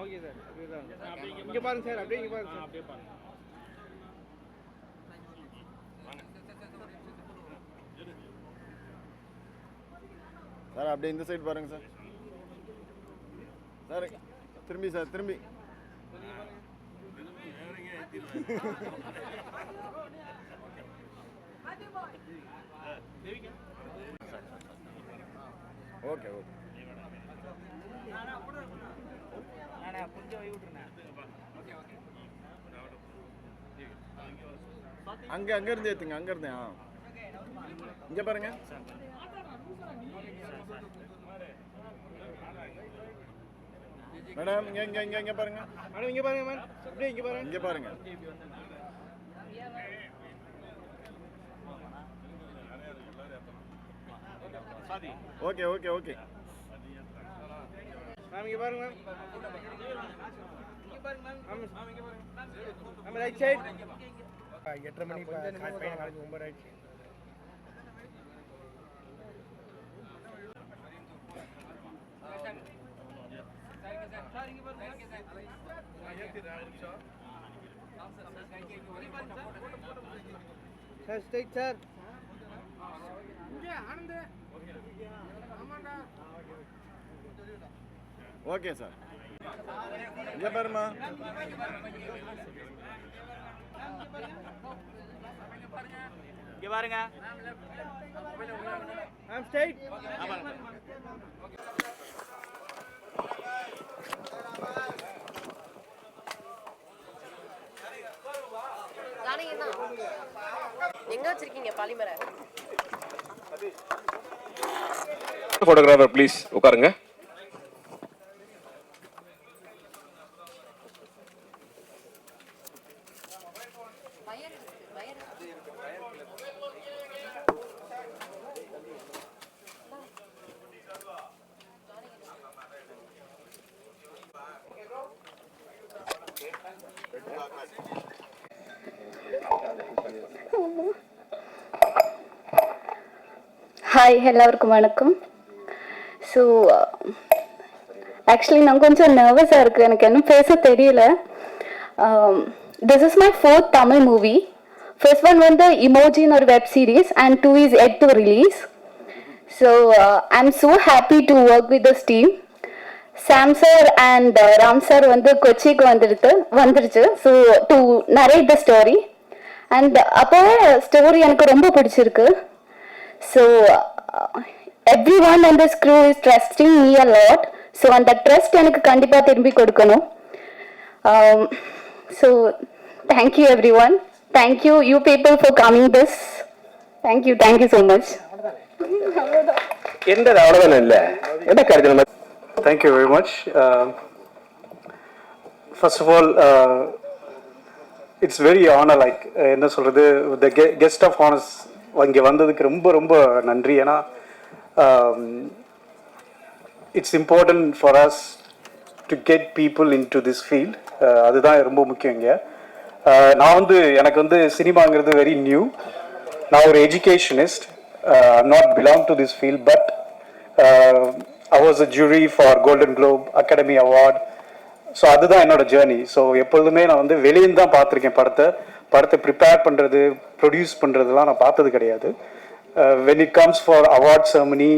Okay sir அப்படியே தான் இங்கே பாருங்க சார் அப்படியே இங்கே பாருங்க சார் அப்படியே பாருங்க சார் அப்படியே இந்த சைடு பாருங்க சார் சார் திரும்பி சார் திரும்பி ஓகே ஓகே அங்க அங்க இருந்து ஏத்துங்க அங்க இருந்தேன் ஆ. இங்க பாருங்க. மேடம் இங்க இங்க இங்க இங்க பாருங்க. மேடம் இங்கே பாருங்க மேம். அப்படியே இங்கே பாருங்க. இங்க பாருங்க. Okay okay okay. மேம் இங்கே பாருங்க மேம் இங்கே பாருங்க மேம் மேம் இங்கே பாருங்க மேம் ரைட் சைடு எட்டரை மணி பையன் காலேஜ் ஒன்பது ஆயிடுச்சு sir straight sir okay sir. இங்க பாருமா இங்க பாருங்க. எங்க வச்சிருக்கீங்க பாலிமரை? ஃபோட்டோகிராஃபர் ப்ளீஸ் உட்காருங்க வயர் இருக்கு வயர் இருக்கு. ஹாய் எல்லாருக்கும் வணக்கம். ஸோ ஆக்சுவலி நான் கொஞ்சம் நர்வஸாக இருக்குது எனக்கு என்ன பேச தெரியல. This is my fourth Tamil movie first one வந்து இமோஜின் ஒரு web series and two is yet to release so I am so happy to work with this team Sam sir and Ram sir வந்து கொச்சிக்கு வந்துடுது வந்துருச்சு so to நிறைய the story and அப்போவே story எனக்கு ரொம்ப பிடிச்சிருக்கு. So every one and the crew is trusting me a lot so அந்த ட்ரஸ்ட் எனக்கு கண்டிப்பாக திரும்பி கொடுக்கணும். So thank you every one thank you you people for coming this thank you thank you so much எந்த அவ்வளோதானே இல்லை என்ன கருத்து நம்ம Thank you very much. Uh, first of all, uh, it's very honor like uh, என்ன சொல்றது? The ge- guest of honors இங்கே வந்ததுக்கு ரொம்ப ரொம்ப நன்றி. ஏன்னா it's important for us to get people into this field அதுதான் ரொம்ப முக்கியம் இங்கே. நான் வந்து எனக்கு வந்து சினிமாங்கிறது வெரி நியூ நான் ஒரு educationist not belong to this field but I was a jury for Golden Globe Academy Award so அதுதான் என்னோட ஜேர்னி ஸோ எப்பொழுதுமே நான் வந்து வெளியிருந்து தான் பார்த்துருக்கேன் படத்தை. படத்தை ப்ரிப்பேர் பண்ணுறது ப்ரொடியூஸ் பண்ணுறதுலாம் நான் பார்த்தது கிடையாது. When it comes for award ceremony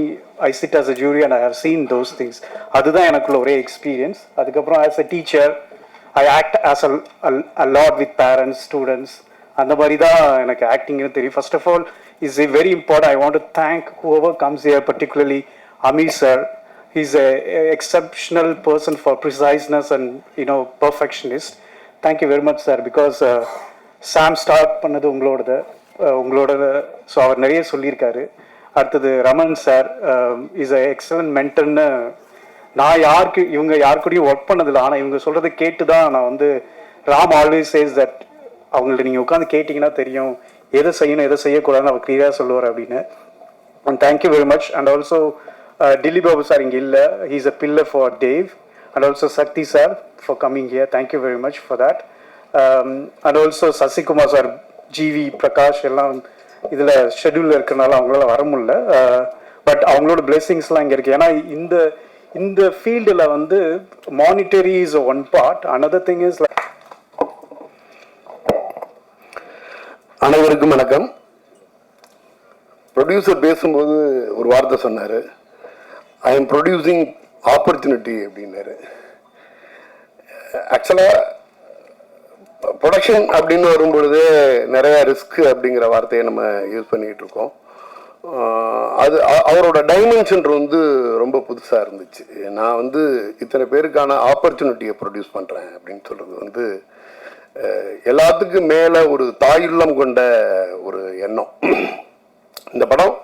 I sit as a jury and I have seen those things அதுதான் எனக்குள்ள ஒரே எக்ஸ்பீரியன்ஸ் அதுக்கப்புறம் as a teacher I act as a lot with parents students அந்த மாதிரி தான் எனக்கு ஆக்டிங்னு தெரியும். First of all is a very important I want to thank whoever comes here particularly Aamir sir is a exceptional person for preciseness and you know perfectionist thank you very much sir because Sam start பண்ணது உங்களோடது. உங்களோட so அவர் நிறைய சொல்லியிருக்காரு. அடுத்தது Raman sir is a excellent மென்டர்னு நான் யாருக்கு இவங்க யார் ஒர்க் பண்ணதில்லை. ஆனால் இவங்க சொல்கிறத கேட்டு தான் நான் வந்து ராம் ஆல்வேஸ் சேஸ் தட் அவங்கள்ட்ட நீங்கள் உட்காந்து கேட்டிங்கன்னா தெரியும். எதை செய்யணும் எதை செய்யக்கூடாதுன்னு அவர் கிளியராக சொல்லுவார் அப்படின்னு. And thank you very much and also Dilli Babu sir இங்கே இல்லை. He's a pillar for Dave and also Sakthi sir for coming here thank you very much for that and also Sasikumar sir G V Prakash எல்லாம் இதில் ஷெட்யூலில் இருக்கிறனால அவங்களால வர முடியல. Uh, but அவங்களோட பிளெஸிங்ஸ்லாம் இங்கே இருக்குது ஏன்னா இந்த இந்த ஃபீல்டில் வந்து monetary is one part another thing is அனைவருக்கும் வணக்கம். ப்ரொடியூசர் பேசும்போது ஒரு வார்த்தை சொன்னார். ஐ எம் ப்ரொடியூசிங் ஆப்பர்ச்சுனிட்டி அப்படின்னாரு. ஆக்சுவலாக ப்ரொடக்ஷன் அப்படின்னு வரும்பொழுது நிறையா ரிஸ்க் அப்படிங்கிற வார்த்தையை நம்ம யூஸ் பண்ணிக்கிட்டு இருக்கோம். அது அவரோட டைமென்ஷன் வந்து ரொம்ப புதுசாக இருந்துச்சு. நான் வந்து இத்தனை பேருக்கான ஆப்பர்ச்சுனிட்டியை ப்ரொடியூஸ் பண்ணுறேன் அப்படின்னு சொல்கிறது வந்து எல்லாத்துக்கும் மேலே ஒரு தாயுள்ளம் கொண்ட ஒரு எண்ணம். இந்த படம்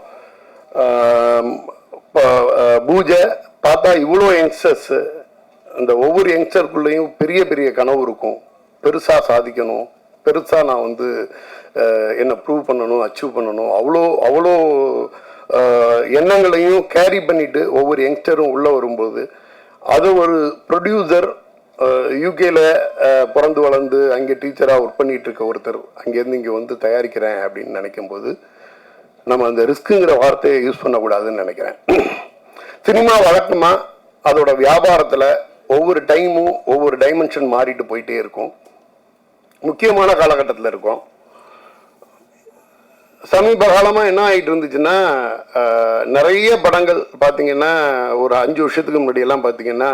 பூஜை பார்த்தா இவ்வளோ யங்ஸ்டர்ஸ் அந்த ஒவ்வொரு யங்ஸ்டருக்குள்ளேயும் பெரிய பெரிய கனவு இருக்கும். பெருசாக சாதிக்கணும். பெருசாக நான் வந்து என்னை ப்ரூவ் பண்ணணும் அச்சீவ் பண்ணணும். அவ்வளோ அவ்வளோ எண்ணங்களையும் கேரி பண்ணிட்டு ஒவ்வொரு யங்ஸ்டரும் உள்ளே வரும்போது அது ஒரு ப்ரொடியூசர் யூகேல பிறந்து வளர்ந்து அங்கே டீச்சராக ஒர்க் பண்ணிட்டு இருக்க ஒருத்தர் அங்கேருந்து இங்கே வந்து தயாரிக்கிறேன் அப்படின்னு நினைக்கும்போது நம்ம அந்த ரிஸ்க்குங்கிற வார்த்தையை யூஸ் பண்ணக்கூடாதுன்னு நினைக்கிறேன். சினிமா வழக்கமாக அதோட வியாபாரத்தில் ஒவ்வொரு டைமும் ஒவ்வொரு டைமென்ஷன் மாறிட்டு போயிட்டே இருக்கும். முக்கியமான காலகட்டத்தில் இருக்கும். சமீப காலமாக என்ன ஆகிட்டு இருந்துச்சுன்னா நிறைய படங்கள் பார்த்தீங்கன்னா ஒரு அஞ்சு வருஷத்துக்கு முன்னாடியெல்லாம் பார்த்தீங்கன்னா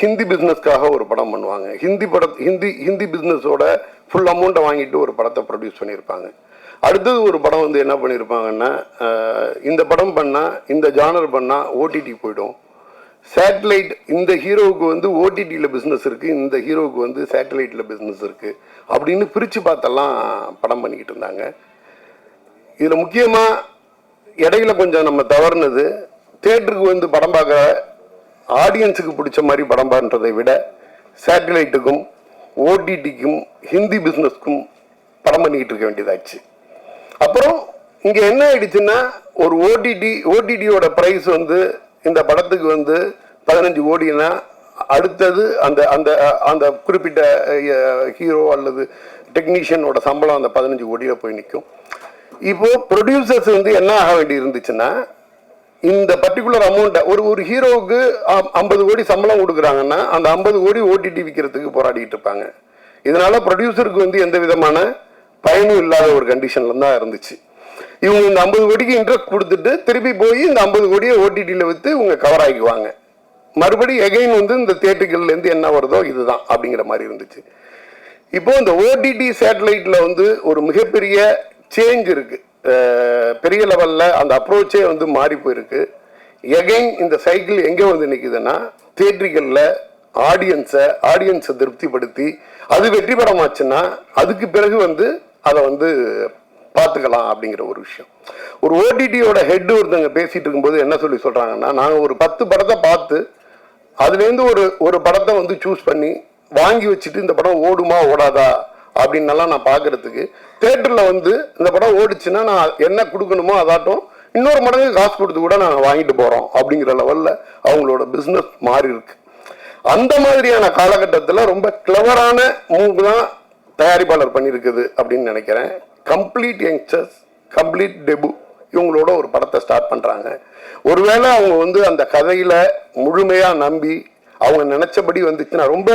ஹிந்தி பிஸ்னஸ்க்காக ஒரு படம் பண்ணுவாங்க. ஹிந்தி பட ஹிந்தி ஹிந்தி பிஸ்னஸோட ஃபுல் அமௌண்ட்டை வாங்கிட்டு ஒரு படத்தை ப்ரொடியூஸ் பண்ணியிருப்பாங்க. அடுத்தது ஒரு படம் வந்து என்ன பண்ணியிருப்பாங்கன்னா இந்த படம் பண்ணால் இந்த ஜானர் பண்ணால் ஓடிடி போயிடும். சேட்டலைட் இந்த ஹீரோவுக்கு வந்து ஓடிடியில் பிஸ்னஸ் இருக்குது இந்த ஹீரோவுக்கு வந்து சேட்டலைட்டில் பிஸ்னஸ் இருக்குது அப்படின்னு பிரித்து பார்த்தெல்லாம் படம் பண்ணிக்கிட்டு இருந்தாங்க. இதில் முக்கியமாக இடையில கொஞ்சம் நம்ம தவறுனது தேட்டருக்கு வந்து படம் பார்க்குற ஆடியன்ஸுக்கு பிடிச்ச மாதிரி படம் பண்ணுறதை விட சேட்டலைட்டுக்கும் ஓடிடிக்கும் ஹிந்தி பிஸ்னஸ்க்கும் படம் பண்ணிக்கிட்டு இருக்க வேண்டியதாச்சு. அப்புறம் இங்கே என்ன ஆயிடுச்சுன்னா ஒரு ஓடிடி ஓடிடியோட ப்ரைஸ் வந்து இந்த படத்துக்கு வந்து பதினஞ்சு கோடினா அடுத்தது அந்த அந்த அந்த குறிப்பிட்ட ஹீரோ அல்லது டெக்னீஷியனோட சம்பளம் அந்த பதினஞ்சு கோடியில் போய் நிற்கும் இப்போ ப்ரொடியூசர்ஸ் வந்து என்ன ஆக வேண்டி இருந்துச்சுன்னா இந்த பர்டிகுலர் அமௌண்ட்டை ஒரு ஒரு ஹீரோவுக்கு ஐம்பது கோடி சம்பளம் கொடுக்குறாங்கன்னா அந்த ஐம்பது கோடி ஓடிடி விற்கிறதுக்கு போராடிட்டு இருப்பாங்க. இதனால ப்ரொடியூசருக்கு வந்து எந்த விதமான பயனும் இல்லாத ஒரு கண்டிஷன்ல தான் இருந்துச்சு. இவங்க இந்த ஐம்பது கோடிக்கு இன்ட்ரெஸ்ட் கொடுத்துட்டு திருப்பி போய் இந்த ஐம்பது கோடியை ஓடிடியில் விற்று இவங்க கவர் ஆகிக்குவாங்க. மறுபடி எகைன் வந்து இந்த தேட்டுகள்லேருந்து என்ன வருதோ இதுதான் அப்படிங்கிற மாதிரி இருந்துச்சு. இப்போ இந்த ஓடிடி சேட்டலைட்ல வந்து ஒரு மிகப்பெரிய சேஞ்ச் இருக்கு. பெரிய லெவலில் அந்த அப்ரோச்சே வந்து மாறி போயிருக்கு. எகைன் இந்த சைக்கிள் எங்கே வந்து நிற்குதுன்னா தியேட்டரிக்கல்ல ஆடியன்ஸை ஆடியன்ஸை திருப்திப்படுத்தி அது வெற்றி பெறமாச்சுன்னா அதுக்கு பிறகு வந்து அதை வந்து பார்த்துக்கலாம் அப்படிங்கிற ஒரு விஷயம். ஒரு ஓடிடியோட ஹெட் ஒருத்தங்க பேசிட்டு இருக்கும்போது என்ன சொல்லி சொல்கிறாங்கன்னா நாங்கள் ஒரு பத்து படத்தை பார்த்து அதுலேருந்து ஒரு ஒரு படத்தை வந்து சூஸ் பண்ணி வாங்கி வச்சுட்டு இந்த படம் ஓடுமா ஓடாதா அப்படின்னலாம் நான் பார்க்கறதுக்கு தேட்டரில் வந்து இந்த படம் ஓடிச்சுன்னா நான் என்ன கொடுக்கணுமோ அதாட்டும் இன்னொரு மடங்கு காசு கொடுத்து கூட நாங்கள் வாங்கிட்டு போகிறோம் அப்படிங்கிற லெவலில் அவங்களோட பிஸ்னஸ் மாறி இருக்கு. அந்த மாதிரியான காலகட்டத்தில் ரொம்ப கிளவரான மூவ் தான் தயாரிப்பாளர் பண்ணியிருக்குது அப்படின்னு நினைக்கிறேன். கம்ப்ளீட் யங்ஸ்டர்ஸ் கம்ப்ளீட் டெபு இவங்களோட ஒரு படத்தை ஸ்டார்ட் பண்ணுறாங்க ஒருவேளை அவங்க வந்து அந்த கதையில் முழுமையாக நம்பி அவங்க நினச்சபடி வந்துச்சுன்னா ரொம்ப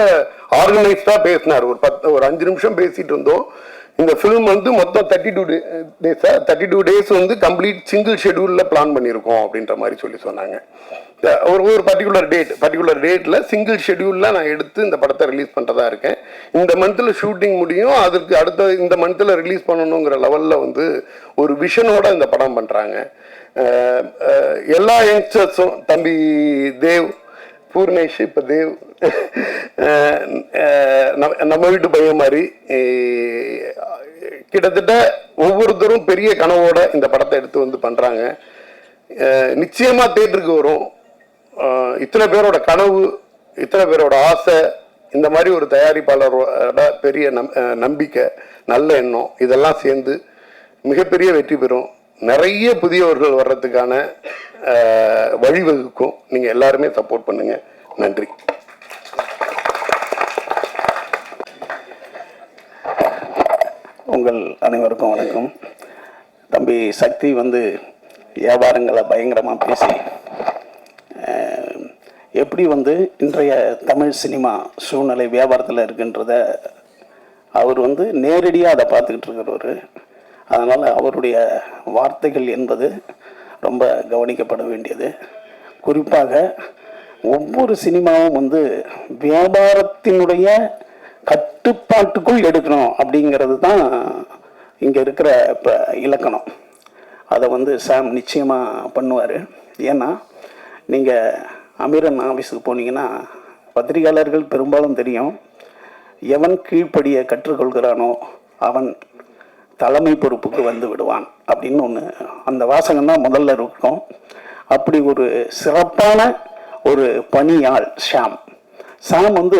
ஆர்கனைஸ்டாக பேசினார். ஒரு பத்து ஒரு அஞ்சு நிமிஷம் பேசிட்டு இருந்தோம். இந்த ஃபிலிம் வந்து மொத்தம் தேர்ட்டி டூ டேஸா தேர்ட்டி டூ டேஸ் வந்து கம்ப்ளீட் சிங்கிள் ஷெடியூலில் பிளான் பண்ணியிருக்கோம் அப்படின்ற மாதிரி சொல்லி சொன்னாங்க. ஒரு ஒரு பர்டிகுலர் டேட் பர்டிகுலர் டேட்டில் சிங்கிள் ஷெடியூலில் நான் எடுத்து இந்த படத்தை ரிலீஸ் பண்ணுறதா இருக்கேன். இந்த மந்தில் ஷூட்டிங் முடியும் அதுக்கு அடுத்த இந்த மந்தில் ரிலீஸ் பண்ணணுங்கிற லெவலில் வந்து ஒரு விஷனோட இந்த படம் பண்ணுறாங்க எல்லா யங்ஸ்டர்ஸும் தம்பி தேவ் பூர்ணேஷ் இப்போ தேவ் நம்ம- நம்ம வீட்டு பையன் மாதிரி கிட்டத்தட்ட ஒவ்வொருத்தரும் பெரிய கனவோட இந்த படத்தை எடுத்து வந்து பண்ணுறாங்க நிச்சயமாக தேட்டருக்கு வரும். இத்தனை பேரோட கனவு இத்தனை பேரோட ஆசை இந்த மாதிரி ஒரு தயாரிப்பாளரோட பெரிய நம் நம்பிக்கை நல்ல எண்ணம் இதெல்லாம் சேர்ந்து மிகப்பெரிய வெற்றி பெறும். நிறைய புதியவர்கள் வர்றதுக்கான வழிவகுக்கும். நீங்க எல்லாருமே சப்போர்ட் பண்ணுங்க. நன்றி. உங்கள் அனைவருக்கும் வணக்கம். தம்பி சக்தி வந்து வியாபாரங்களை பயங்கரமாக பேசி எப்படி வந்து இன்றைய தமிழ் சினிமா சூழ்நிலை வியாபாரத்தில் இருக்குன்றத அவர் வந்து நேரடியாக அதை பார்த்துக்கிட்டு இருக்கிறவர். அதனால் அவருடைய வார்த்தைகள் என்பது ரொம்ப கவனிக்கப்பட வேண்டியது. குறிப்பாக ஒவ்வொரு சினிமாவும் வந்து வியாபாரத்தினுடைய கட்டுப்பாட்டுக்குள் எடுக்கணும் அப்படிங்கிறது தான் இங்கே இருக்கிற இப்போ இலக்கணம். அதை வந்து சாம் நிச்சயமாக பண்ணுவார். ஏன்னா நீங்கள் அமீரன் ஆஃபீஸுக்கு போனீங்கன்னா பத்திரிகையாளர்கள் பெரும்பாலும் தெரியும் எவன் கீழ்ப்படியை கற்றுக்கொள்கிறானோ அவன் தலைமை பொறுப்புக்கு வந்து விடுவான் அப்படின்னு ஒன்று அந்த வாசகம் தான் முதல்ல இருக்கும். அப்படி ஒரு சிறப்பான ஒரு பணியாள் ஷாம். ஷாம் வந்து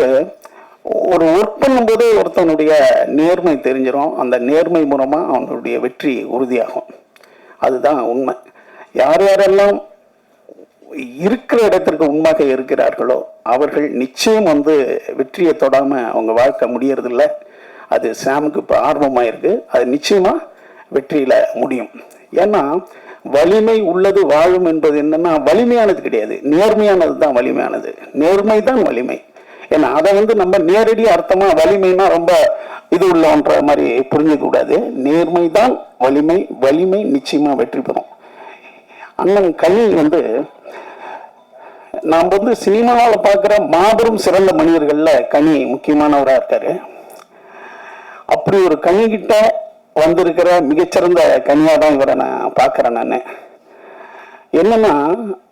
ஒரு ஒர்க் பண்ணும்போதே ஒருத்தனுடைய நேர்மை தெரிஞ்சிடும் அந்த நேர்மை மூலமாக அவனுடைய வெற்றி உறுதியாகும். அதுதான் உண்மை. யார் யாரெல்லாம் இருக்கிற இடத்திற்கு உண்மையாக இருக்கிறார்களோ அவர்கள் நிச்சயம் வந்து வெற்றியை தொடாமல் அவங்க வாழ்க்கை முடியறதில்ல. அது சாமுக்கு இப்போ ஆர்வமாக இருக்குது அது நிச்சயமாக வெற்றியில் முடியும். ஏன்னா வலிமை உள்ளது வாழும் என்பது என்னென்னா வலிமையானது கிடையாது. நேர்மையானது தான் வலிமையானது. நேர்மை தான் வலிமை. ஏன்னா அதை வந்து நம்ம நேரடி அர்த்தமாக வலிமைனா ரொம்ப இது உள்ளன்ற மாதிரி புரிஞ்சுக்க கூடாது. நேர்மை தான் வலிமை. வலிமை நிச்சயமாக வெற்றி பெறும். அண்ணன் கனி வந்து நாம் வந்து சினிமாவில் பார்க்குற மாபெரும் சிறந்த மனிதர்களில் கனி முக்கியமானவராக இருக்காரு. அப்படி ஒரு கனி கிட்ட வந்திருக்கிற மிகச்சிறந்த கனியாக தான் இவரை நான் பார்க்குறேன் நான். என்னன்னா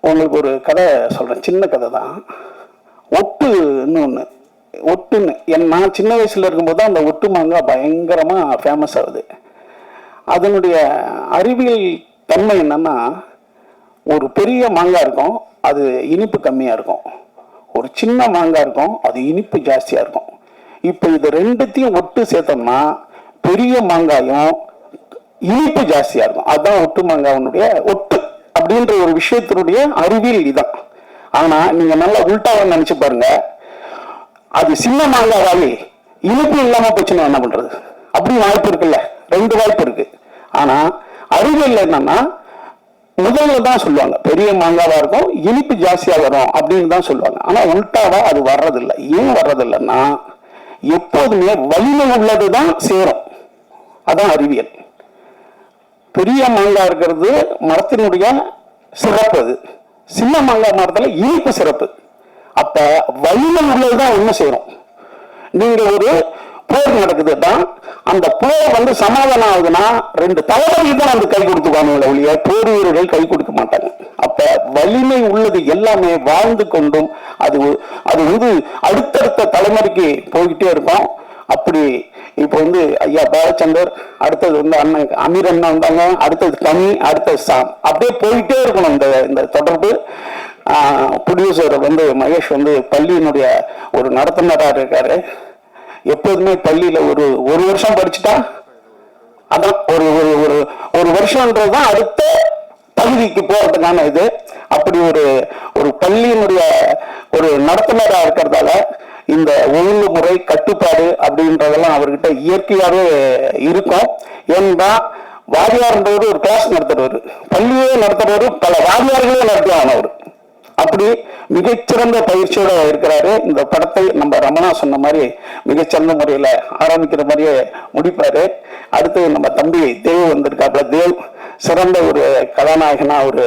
உங்களுக்கு ஒரு கதை சொல்கிறேன் சின்ன கதை தான். ஒட்டுன்னு ஒன்று ஒட்டுன்னு. என் நான் சின்ன வயசில் இருக்கும்போது தான் அந்த ஒட்டு மாங்காய் பயங்கரமாக ஃபேமஸ் ஆகுது. அதனுடைய அறிவியல் தன்மை என்னன்னா ஒரு பெரிய மாங்காய் இருக்கும் அது இனிப்பு கம்மியாக இருக்கும். ஒரு சின்ன மாங்காய் இருக்கும் அது இனிப்பு ஜாஸ்தியாக இருக்கும். இப்போ இது ரெண்டுத்தையும் ஒட்டு சேர்த்தோம்னா பெரிய மாங்காயும் இனிப்பு ஜாஸ்தியாக இருக்கும். அதுதான் ஒட்டு மாங்காவினுடைய ஒட்டு அப்படின்ற ஒரு விஷயத்தினுடைய அறிவியல் இதுதான் ஆனால் நீங்கள் நல்லா உள்டாவை நினச்சி பாருங்க. அது சின்ன மாங்காவாலே இனிப்பு இல்லாமல் போச்சுன்னா என்ன பண்ணுறது அப்படி வாய்ப்பு இருக்குல்ல. ரெண்டு வாய்ப்பு இருக்கு. ஆனால் அறிவியல் என்னன்னா முதல்ல தான் சொல்லுவாங்க பெரிய மாங்காவா இருக்கும் இனிப்பு ஜாஸ்தியா வரும் அப்படின்னு தான் சொல்லுவாங்க. ஆனா உள்டாவா அது வர்றதில்லை. ஏன் வர்றதில்லைன்னா எப்போதுமே வலிமை உள்ளது தான் சேரும். அதான் அறிவியல். பெரிய மாங்காய் இருக்கிறது மரத்தினுடைய சிறப்பு அது. சின்ன மாங்காய் மரத்துல இனிப்பு சிறப்பு. அப்ப வலிமை உள்ளது தான் ஒண்ணு சேரும். நீங்க ஒரு போர் நடக்குதுன்னா அந்த போர் வந்து சமாதானம் ஆகுதுன்னா ரெண்டு தளபதி தான் வந்து கை கொடுத்துக்கானுங்களே ஒழிய போர் வீரர்கள் கை கொடுக்க மாட்டாங்க. அப்ப வலிமை உள்ளது எல்லாமே வாழ்ந்து கொண்டும் அது அது வந்து அடுத்தடுத்த தலைமுறைக்கு போய்கிட்டே இருக்கும். அப்படி இப்போ வந்து ஐயா பாலச்சந்தர் அடுத்தது வந்து அண்ணன் அமீர் அண்ணன் வந்தாங்க அடுத்தது கனி அடுத்தது சாம். அப்படியே போயிட்டே இருக்கணும் இந்த இந்த தொடர்பு. ப்ரொடியூசர் வந்து மகேஷ் வந்து பள்ளியினுடைய ஒரு நடத்துனராக இருக்காரு. எப்போதுமே பள்ளியில ஒரு ஒரு வருஷம் படிச்சுட்டா அதான் ஒரு ஒரு ஒரு ஒரு வருஷம்ன்றது தான் அடுத்த பகுதிக்கு போறதுக்கான இது. அப்படி ஒரு ஒரு பள்ளியினுடைய ஒரு நடத்துனராக இருக்கிறதால இந்த ஒழுங்குமுறை கட்டுப்பாடு அப்படின்றதெல்லாம் அவர்கிட்ட இயற்கையாகவே இருக்கும். ஏன்னா வாரியார்ன்றவர் ஒரு கிளாஸ் நடத்துறவர். பள்ளியே நடத்துறவர் பல வாரியார்களே நடத்துவாங்க அவர். அப்படி மிகச்சிறந்த பயிற்சியோட இருக்கிறாரு. இந்த படத்தை நம்ம ரமணா சொன்ன மாதிரி மிகச்சிறந்த முறையில ஆரம்பிக்கிற மாதிரியே முடிப்பாரு. அடுத்து நம்ம தம்பி தேவ் வந்திருக்காப்புல. தேவ் சிறந்த ஒரு கதாநாயகனாக ஒரு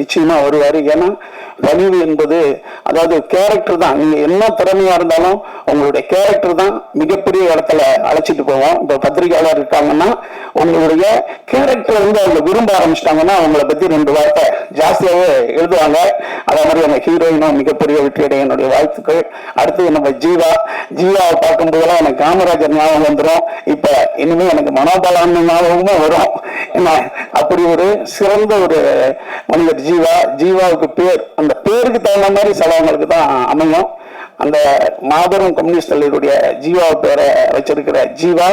நிச்சயமாக வருவார். ஏன்னா வலிவு என்பது அதாவது கேரக்டர் தான். நீங்கள் என்ன திறமையாக இருந்தாலும் உங்களுடைய கேரக்டர் தான் மிகப்பெரிய இடத்துல அழைச்சிட்டு போவோம். இப்போ பத்திரிகையாளர் இருக்காங்கன்னா உங்களுடைய கேரக்டர் வந்து அவங்க விரும்ப ஆரம்பிச்சிட்டாங்கன்னா அவங்கள பற்றி ரெண்டு வார்த்தை ஜாஸ்தியாகவே எழுதுவாங்க. அதே மாதிரி அந்த ஹீரோயினும் மிகப்பெரிய வெற்றியடைய என்னுடைய வாழ்த்துக்கள். அடுத்து நம்ம ஜீவா. ஜீவாவை பார்க்கும்போதெல்லாம் எனக்கு காமராஜர் ஞாபகம் வந்துடும் இப்போ இனிமேல் எனக்கு மனோபலான ஞாபகமும் வரும். அப்படி ஒரு சிறந்த ஒரு மனிதர் ஜீவா. ஜீவாவுக்கு பேர் அந்த பேருக்கு தகுந்த மாதிரி சிலவங்களுக்கு தான் அமையும். அந்த மாபெரும் கம்யூனிஸ்ட் தலைவருடைய ஜீவா பேரை வச்சிருக்கிற ஜீவா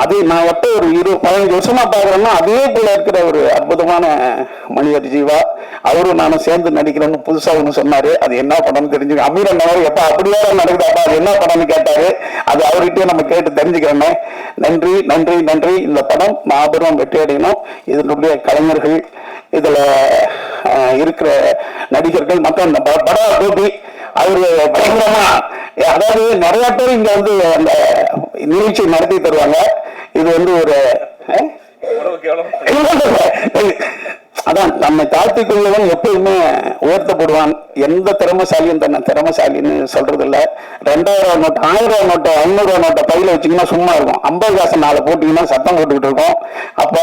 அது நான் எப்போ ஒரு இரு பதினஞ்சு வருஷமா பாக்குறேன்னா அதே போல இருக்கிற ஒரு அற்புதமான மனிதர் ஜீவா. அவரும் நானும் சேர்ந்து நடிக்கிறேன்னு புதுசா ஒன்று சொன்னாரு. அது என்ன படம்னு தெரிஞ்சுக்க அமீர் அண்ணவர் எப்ப அப்படியே நடக்குது அப்பா அது என்ன படம்னு கேட்டாரு. அது அவர்கிட்டயே நம்ம கேட்டு தெரிஞ்சுக்கிறோமே. நன்றி நன்றி நன்றி. இந்த படம் மாபெரும் வெற்றி அடையணும். இதனுடைய கலைஞர்கள் இதுல இருக்கிற நடிகர்கள் மற்றும் இந்த பட படா கோபி அவரு பயங்கரமா அதாவது நிறைய பேர் இங்க வந்து அந்த நிகழ்ச்சி நடத்தி தருவாங்க. இது வந்து ஒரு? அதான் நம்மை தாழ்த்திக் கொள்ளவன் எப்பயுமே உயர்த்தப்படுவான். எந்த திறமசாலியும் தன்னை திறமசாலின்னு சொல்றது இல்ல ரெண்டாயிரம் நோட்டு ஆயிரம் ரூபாய் நோட்டு ஐநூறு ரூபாய் நோட்டை பையில வச்சீங்கன்னா சும்மா இருக்கும். ஐம்பது காசு நாலு போட்டீங்கன்னா சத்தம் போட்டுக்கிட்டு இருக்கும். அப்ப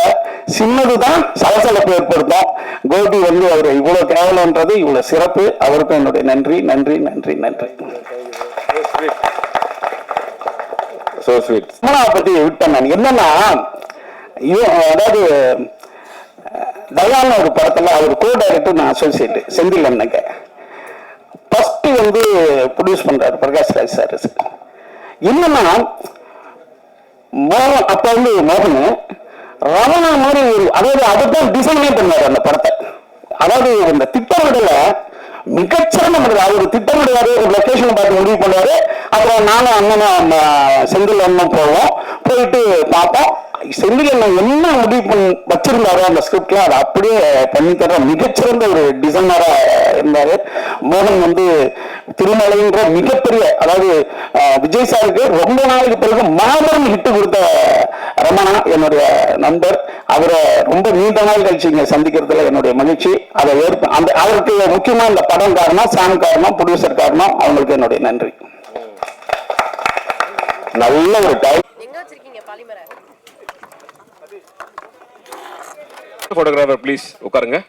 சின்னதுதான் சலசலப்பு ஏற்படுத்தும். கோபி வந்து அவர் இவ்வளவு கேவலன்றது இவ்வளவு சிறப்பு. அவருக்கும் என்னுடைய நன்றி நன்றி நன்றி நன்றி. ஸோ ஸ்வீட் சினிமாவை பத்தி விட்டேன் நான். என்னன்னா அதாவது தயான்னு ஒரு படத்துல அவர் கோ டைரக்டர் நான் அசோசியேட் செந்தில் அண்ணங்க ஃபர்ஸ்ட் வந்து ப்ரொடியூஸ் பண்றாரு பிரகாஷ் ராஜ் சார் என்னன்னா மோகன் அப்ப வந்து மோகன் ரமணா மாதிரி ஒரு அதாவது அதுதான் டிசைனே பண்ணாரு அந்த படத்தை. அதாவது இந்த திட்டமிடல மிகச்சிறந்த மனிதர் அவர் திட்டமிடுவாரு ஒரு லொக்கேஷன் பார்த்து முடிவு பண்ணுவாரு. அப்புறம் நானும் அண்ணனும் ம- செந்தில் அண்ணன் போவோம். போயிட்டு பார்ப்போம். செந்தில் என்ன முடிவு பண்ணி வச்சிருந்தாரோ அந்த ஸ்கிரிப்ட்ல அதை அப்படியே பண்ணி தர மிகச்சிறந்த ஒரு டிசைனரா இருந்தாரு. மோகன் வந்து திருமலைன்ற மிகப்பெரிய அதாவது விஜய் சாருக்கு ரொம்ப நாளைக்கு பிறகு மாபெரும் ஹிட் கொடுத்த ரமணா என்னுடைய நண்பர். அவரை ரொம்ப நீண்ட நாள் கழிச்சு இங்க சந்திக்கிறதுல என்னுடைய மகிழ்ச்சி. அதை ஏற்ப அந்த அவருக்கு முக்கியமா இந்த படம் காரணம் சாங் காரணம் ப்ரொடியூசர் காரணம் அவங்களுக்கு என்னுடைய நன்றி. நல்ல ஒரு டைம் எங்க வச்சிருக்கீங்க பாலிமரை? ஃபோட்டோகிராஃபர் ப்ளீஸ் உட்காருங்க.